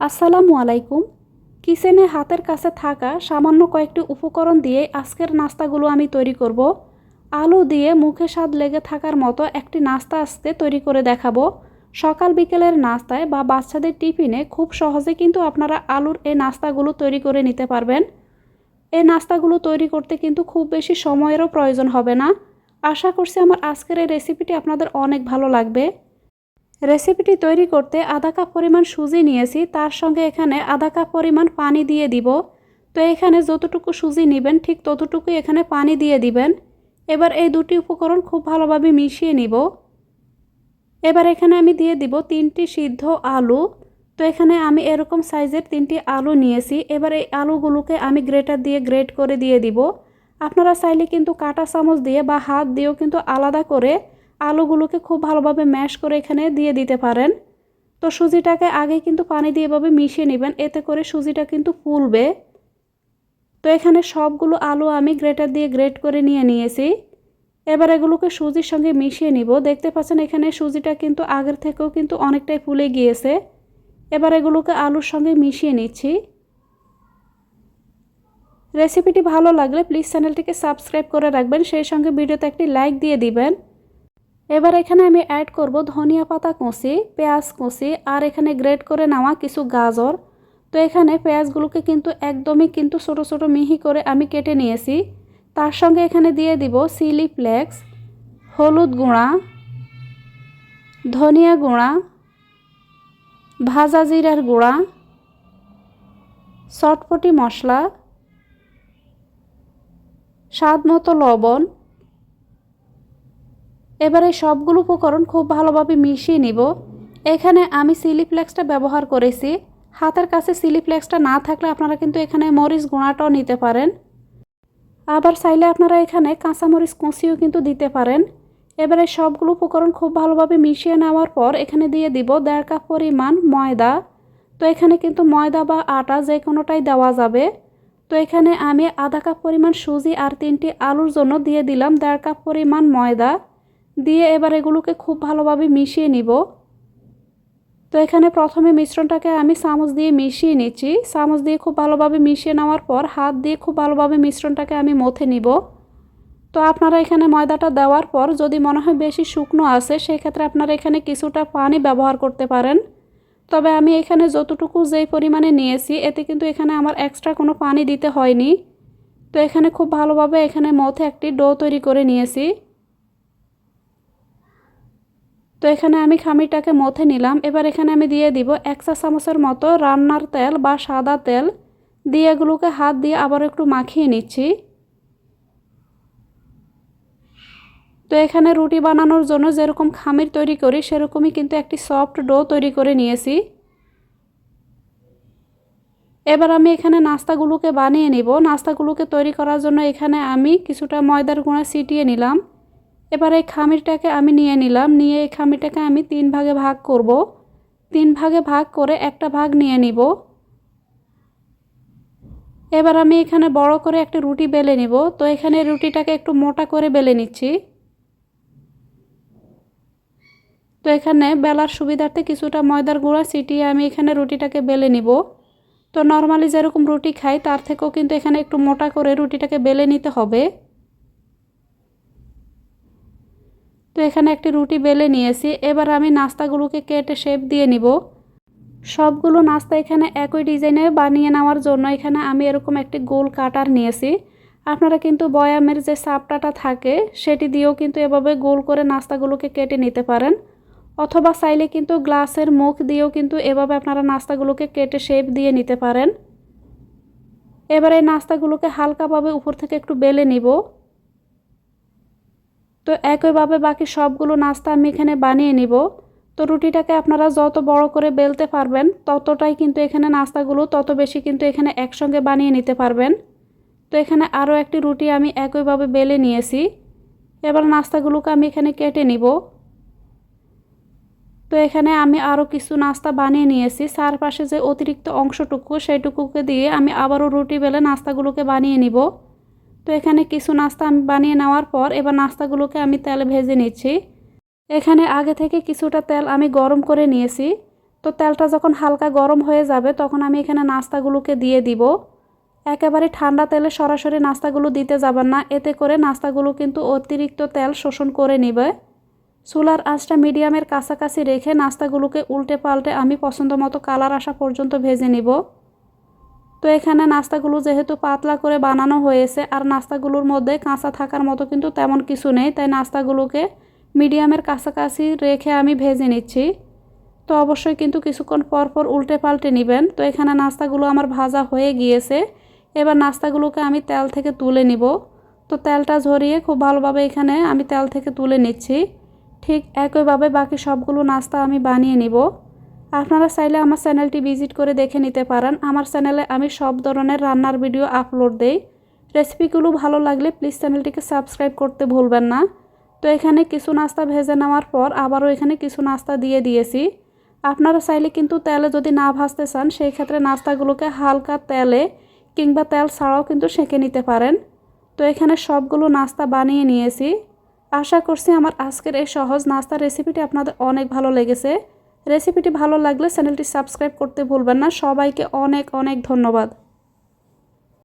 আসসালামু আলাইকুম। কিচেনে হাতের কাছে থাকা সামান্য কয়েকটি উপকরণ দিয়ে আজকের নাস্তাগুলো আমি তৈরি করব। আলু দিয়ে মুখে স্বাদ লেগে থাকার মতো একটি নাস্তা আজকে তৈরি করে দেখাবো। সকাল বিকেলের নাস্তায় বা বাচ্চাদের টিফিনে খুব সহজে কিন্তু আপনারা আলুর এই নাস্তাগুলো তৈরি করে নিতে পারবেন। এই নাস্তাগুলো তৈরি করতে কিন্তু খুব বেশি সময়েরও প্রয়োজন হবে না। আশা করছি আমার আজকের এই রেসিপিটি আপনাদের অনেক ভালো লাগবে। রেসিপিটি তৈরি করতে আধা কাপ পরিমাণ সুজি নিয়েছি, তার সঙ্গে এখানে আধা কাপ পরিমাণ পানি দিয়ে দিব। তো এখানে যতটুকু সুজি নেবেন, ঠিক ততটুকুই এখানে পানি দিয়ে দিবেন। এবার এই দুটি উপকরণ খুব ভালোভাবে মিশিয়ে নিব। এবার এখানে আমি দিয়ে দিব তিনটি সিদ্ধ আলু। তো এখানে আমি এরকম সাইজের তিনটি আলু নিয়েছি। এবার এই আলুগুলোকে আমি গ্রেটার দিয়ে গ্রেট করে দিয়ে দিব। আপনারা চাইলে কিন্তু কাঁটা চামচ দিয়ে বা হাত দিয়েও কিন্তু আলাদা করে আলুগুলোকে খুব ভালোভাবে ম্যাশ করে এখানে দিয়ে দিতে পারেন। তো সুজিটাকে আগে কিন্তু পানি দিয়ে এভাবে মিশিয়ে নেবেন, এতে করে সুজিটা কিন্তু ফুলবে। তো এখানে সবগুলো আলু আমি গ্রেটার দিয়ে গ্রেট করে নিয়ে নিয়েছি। এবার এগুলোকে সুজির সঙ্গে মিশিয়ে নিব। দেখতে পাচ্ছেন এখানে সুজিটা কিন্তু আগের থেকেও কিন্তু অনেকটাই ফুলে গিয়েছে। এবার এগুলোকে আলুর সঙ্গে মিশিয়ে নিচ্ছি। রেসিপিটি ভালো লাগলে প্লিজ চ্যানেলটিকে সাবস্ক্রাইব করে রাখবেন। সেই সঙ্গে ভিডিওতে একটি লাইক দিয়ে দিবেন। এবার এখানে আমি অ্যাড করব ধনিয়া পাতা কুচি, পেঁয়াজ কুচি, আর এখানে গ্রেট করে নেওয়া কিছু গাজর। তো এখানে পেঁয়াজগুলোকে কিন্তু একদমই কিন্তু ছোট ছোট মিহি করে আমি কেটে নিয়েছি। তার সঙ্গে এখানে দিয়ে দিব চিলি ফ্লেক্স হলুদ গুঁড়া, ধনিয়া গুঁড়া, ভাজা জিরার গুঁড়া, চটপটি মশলা স্বাদ মতো লবণ এবারে সবগুলো উপকরণ খুব ভালোভাবে মিশিয়ে নিব। এখানে আমি সিলিফ্লেক্সটা ব্যবহার করেছি। হাতের কাছে সিলিফ্লেক্সটা না থাকলে আপনারা কিন্তু এখানে মরিচ গুঁড়াটাও নিতে পারেন। আবার চাইলে আপনারা এখানে কাঁচামরিচ কুচিও কিন্তু দিতে পারেন। এবারে সবগুলো উপকরণ খুব ভালোভাবে মিশিয়ে নেওয়ার পর এখানে দিয়ে দিব দেড় কাপ পরিমাণ ময়দা। তো এখানে কিন্তু ময়দা বা আটা যে কোনোটাই দেওয়া যাবে। তো এখানে আমি আধা কাপ পরিমাণ সুজি আর তিনটি আলুর জন্য দিয়ে দিলাম দেড় কাপ পরিমাণ ময়দা। দিয়ে এবার এগুলোকে খুব ভালোভাবে মিশিয়ে নিব। তো এখানে প্রথমে মিশ্রণটাকে আমি চামচ দিয়ে মিশিয়ে নিচ্ছি। চামচ দিয়ে খুব ভালোভাবে মিশিয়ে নেওয়ার পর হাত দিয়ে খুব ভালোভাবে মিশ্রণটাকে আমি মথে নিব। তো আপনারা এখানে ময়দাটা দেওয়ার পর যদি মনে হয় বেশি শুকনো আছে, সেক্ষেত্রে আপনারা এখানে কিছুটা পানি ব্যবহার করতে পারেন। তবে আমি এখানে যতটুকু যেই পরিমাণে নিয়েছি, এতে কিন্তু এখানে আমার এক্সট্রা কোনো পানি দিতে হয়নি। তো এখানে খুব ভালোভাবে এখানে মথে একটি ডো তৈরি করে নিয়েছি। তো এখানে আমি খামিরটাকে মথে নিলাম। এবার এখানে আমি দিয়ে দিব এক চা চামচের মতো রান্নার তেল বা সাদা তেল। দিয়ে এগুলোকে হাত দিয়ে আবার একটু মাখিয়ে নিচ্ছি। তো এখানে রুটি বানানোর জন্য যেরকম খামির তৈরি করি, সেরকমই কিন্তু একটি সফট ডো তৈরি করে নিয়েছি। এবার আমি এখানে নাস্তাগুলোকে বানিয়ে নিব। নাস্তাগুলোকে তৈরি করার জন্য এখানে আমি কিছুটা ময়দার গুঁড়া ছিটিয়ে নিলাম। এবার এই খামিরটাকে আমি নিয়ে নিলাম। নিয়ে এই খামিরটাকে আমি তিন ভাগে ভাগ করব। তিন ভাগে ভাগ করে একটা ভাগ নিয়ে নিব। এবার আমি এখানে বড় করে একটা রুটি বেলে নিব। তো এখানে রুটিটাকে একটু মোটা করে বেলে নিচ্ছি। তো এখানে বেলার সুবিধার্থে কিছুটা ময়দার গুঁড়া ছিটিয়ে আমি এখানে রুটিটাকে বেলে নিব। তো নর্মালি যেরকম রুটি খাই, তার থেকেও কিন্তু এখানে একটু মোটা করে রুটিটাকে বেলে নিতে হবে। তো এখানে একটি রুটি বেলে নিয়েছি। এবার আমি নাস্তাগুলোকে কেটে শেপ দিয়ে নিব। সবগুলো নাস্তা এখানে একই ডিজাইনে বানিয়ে নেওয়ার জন্য এখানে আমি এরকম একটি গোল কাটার নিয়েছি। আপনারা কিন্তু বয়ামের যে সাপটাটা থাকে, সেটি দিয়েও কিন্তু এভাবে গোল করে নাস্তাগুলোকে কেটে নিতে পারেন। অথবা চাইলে কিন্তু গ্লাসের মুখ দিয়েও কিন্তু এভাবে আপনারা নাস্তাগুলোকে কেটে শেপ দিয়ে নিতে পারেন। এবার এই নাস্তাগুলোকে হালকাভাবে উপর থেকে একটু বেলে নিব। তো একইভাবে বাকি সবগুলো নাস্তা আমি এখানে বানিয়ে নিব। তো রুটিটাকে আপনারা যত বড় করে বেলতে পারবেন, ততটাই কিন্তু এখানে নাস্তাগুলো তত বেশি কিন্তু এখানে একসঙ্গে বানিয়ে নিতে পারবেন। তো এখানে আরও একটি রুটি আমি একইভাবে বেলে নিয়েছি। এবার নাস্তাগুলোকে আমি এখানে কেটে নিব। তো এখানে আমি আরও কিছু নাস্তা বানিয়ে নিয়েছি। চারপাশে যে অতিরিক্ত অংশটুকু, সেইটুকুকে দিয়ে আমি আবারও রুটি বেলে নাস্তাগুলোকে বানিয়ে নিব। তো এখানে কিছু নাস্তা আমি বানিয়ে নেওয়ার পর এবার নাস্তাগুলোকে আমি তেলে ভেজে নিচ্ছি। এখানে আগে থেকে কিছুটা তেল আমি গরম করে নিয়েছি। তো তেলটা যখন হালকা গরম হয়ে যাবে তখন আমি এখানে নাস্তাগুলোকে দিয়ে দিব। একেবারে ঠান্ডা তেলে সরাসরি নাস্তাগুলো দিতে যাবেন না। এতে করে নাস্তাগুলো কিন্তু অতিরিক্ত তেল শোষণ করে নেবে। চুলার আঁচটা মিডিয়ামের কাছাকাছি রেখে নাস্তাগুলোকে উল্টে পাল্টে আমি পছন্দ মতো কালার আসা পর্যন্ত ভেজে নিব। তো এখানে নাস্তাগুলো যেহেতু পাতলা করে বানানো হয়েছে, আর নাস্তাগুলোর মধ্যে কাঁচা থাকার মতো কিন্তু তেমন কিছু নেই, তাই নাস্তাগুলোকে মিডিয়ামের কাছাকাছি রেখে আমি ভেজে নিচ্ছি। তো অবশ্যই কিন্তু কিছুক্ষণ পর পর উল্টে পাল্টে নেবেন। তো এখানে নাস্তাগুলো আমার ভাজা হয়ে গিয়েছে। এবার নাস্তাগুলোকে আমি তেল থেকে তুলে নিব। তো তেলটা ঝরিয়ে খুব ভালোভাবে এখানে আমি তেল থেকে তুলে নিচ্ছি। ঠিক একইভাবে বাকি সবগুলো নাস্তা আমি বানিয়ে নিব। আপনারা চাইলে আমার চ্যানেলটি ভিজিট করে দেখে নিতে পারেন। আমার চ্যানেলে আমি সব ধরনের রান্নার ভিডিও আপলোড দেই। রেসিপিগুলো ভালো লাগলে প্লিজ চ্যানেলটিকে সাবস্ক্রাইব করতে ভুলবেন না। তো এখানে কিছু নাস্তা ভেজে নেওয়ার পর আবারও এখানে কিছু নাস্তা দিয়ে দিয়েছি। আপনারা চাইলে কিন্তু তেলে যদি না ভাজতে চান, সেই ক্ষেত্রে নাস্তাগুলোকে হালকা তেলে কিংবা তেল ছাড়াও কিন্তু সেঁকে নিতে পারেন। তো এখানে সবগুলো নাস্তা বানিয়ে নিয়েছি। আশা করছি আমার আজকের এই সহজ নাস্তা রেসিপিটি আপনাদের অনেক ভালো লেগেছে। রেসিপিটি ভালো লাগলে চ্যানেলটি সাবস্ক্রাইব করতে ভুলবেন না। সবাইকে অনেক অনেক ধন্যবাদ।